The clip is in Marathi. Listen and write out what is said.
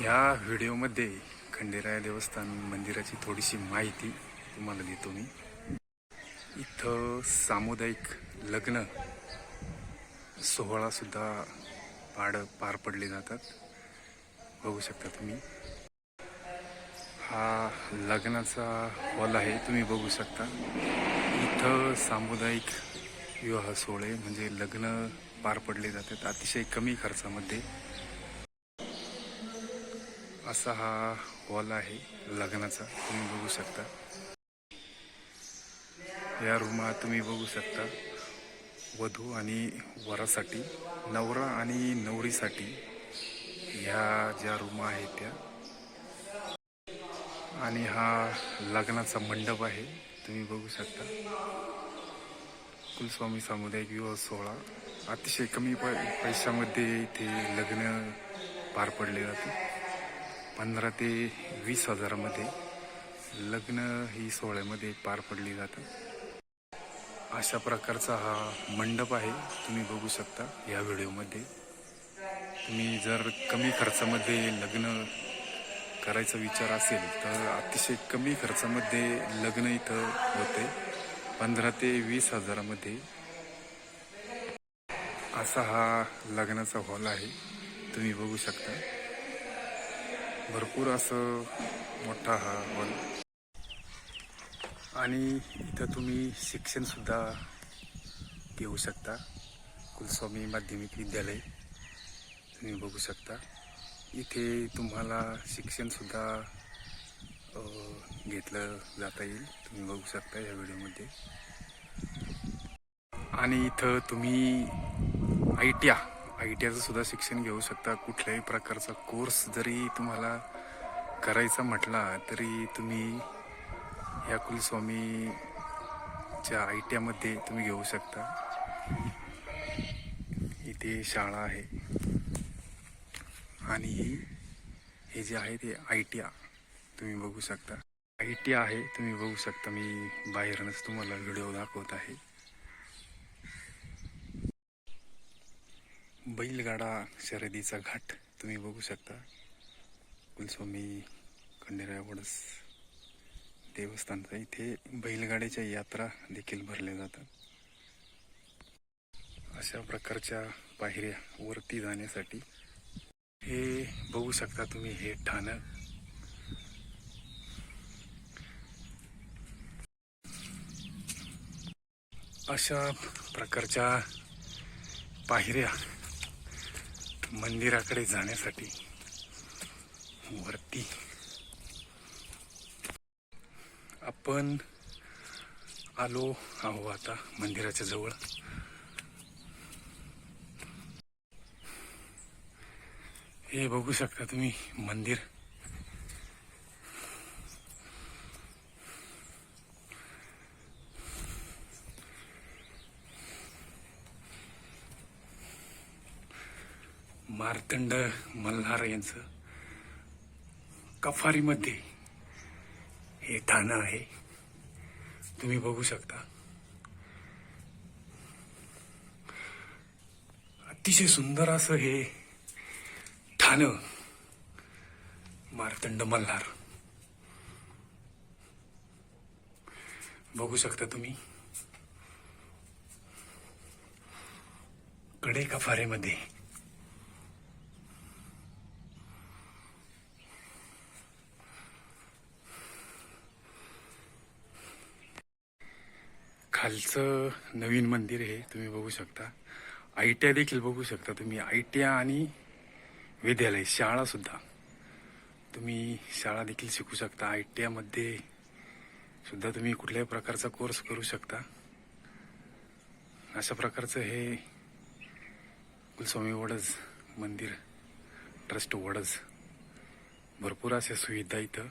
या व्हिडिओमध्ये खंडेराया देवस्थान मंदिराची थोडीशी माहिती तुम्हाला देतो मी. इथं सामुदायिक लग्न सोहळासुद्धा पाड पार पडले जातात. बघू शकता तुम्ही. हा लग्नाचा हॉल आहे तुम्ही बघू शकता. इथं सामुदायिक विवाह सोहळे म्हणजे लग्न पार पडले जातात अतिशय कमी खर्चामध्ये. असा हा हॉल आहे लग्नाचा. तुम्ही बघू शकता. या रूमात तुम्ही बघू शकता वधू आणि वरासाठी नवरा आणि नवरीसाठी ह्या ज्या रूमा आहेत त्या. आणि हा लग्नाचा मंडप आहे. तुम्ही बघू शकता. कुलस्वामी सामुदायिक विवाह सोहळा. अतिशय कमी पै पैशामध्ये इथे लग्न पार पडले जाते. पंधरा ते वीस हजारामध्ये लग्न ही सोहळ्यामध्ये पार पडली जातात अशा प्रकारचा हा मंडप आहे तुम्ही बघू शकता या व्हिडिओमध्ये. तुम्ही जर कमी खर्चामध्ये लग्न करायचा विचार असेल तर अतिशय कमी खर्चामध्ये लग्न इथं होते पंधरा ते वीस हजारामध्ये. असा हा लग्नाचा हॉल आहे तुम्ही बघू शकता. भरपूर असं मोठा हा हॉल आणि इथं तुम्ही शिक्षणसुद्धा घेऊ शकता. कुलस्वामी माध्यमिक विद्यालय तुम्ही बघू शकता. इथे तुम्हाला शिक्षणसुद्धा घेतलं जाता येईल. तुम्ही बघू शकता या व्हिडिओमध्ये. आणि इथं तुम्ही आय टी आय टी आयचं सुद्धा शिक्षण घेऊ शकता. कुठल्याही प्रकारचा कोर्स जरी तुम्हाला करायचा म्हटला तरी तुम्ही ह्या कुलस्वामीच्या आय टी आयमध्ये तुम्ही घेऊ शकता. इथे शाळा आहे. आणि हे जे आहे ते आय टी आय तुम्ही बघू शकता. आय टी आहे तुम्ही बघू शकता. मी बाहेरूनच तुम्हाला व्हिडिओ दाखवत आहे. बैलगाडा शर्यतीचा घाट तुम्ही बघू शकता. कुलस्वामी खंडेराय वडस देवस्थानचा इथे बैलगाड्याच्या यात्रा देखील भरल्या जातात. अशा प्रकारच्या पायऱ्या वरती जाण्यासाठी हे बघू शकता तुम्ही हे ठाणं. अशा प्रकारच्या पायऱ्या मंदिराकडे जाण्यासाठी वरती. आपण आलो आहो आता मंदिराच्या जवळ. हे बघू शकता तुम्ही मंदिर. मार्तंड मल्हार यांचं. कफारीमध्ये हे ठाणं आहे. तुम्ही बघू शकता. अतिशय सुंदर असं हे ठाणं मार्तंड मल्हार. बघू शकता तुम्ही. कडे कफारेमध्ये खालचं नवीन मंदिर हे तुम्ही बघू शकता. आय टी आय देखील बघू शकता तुम्ही. आय टी आय आणि विद्यालय शाळा सुद्धा. तुम्ही शाळा देखील शिकू शकता. आय टी आयमध्ये सुद्धा तुम्ही कुठल्याही प्रकारचा कोर्स करू शकता. अशा प्रकारचं हे कुलस्वामी वडज मंदिर ट्रस्ट वडज. भरपूर अशा सुविधा इथं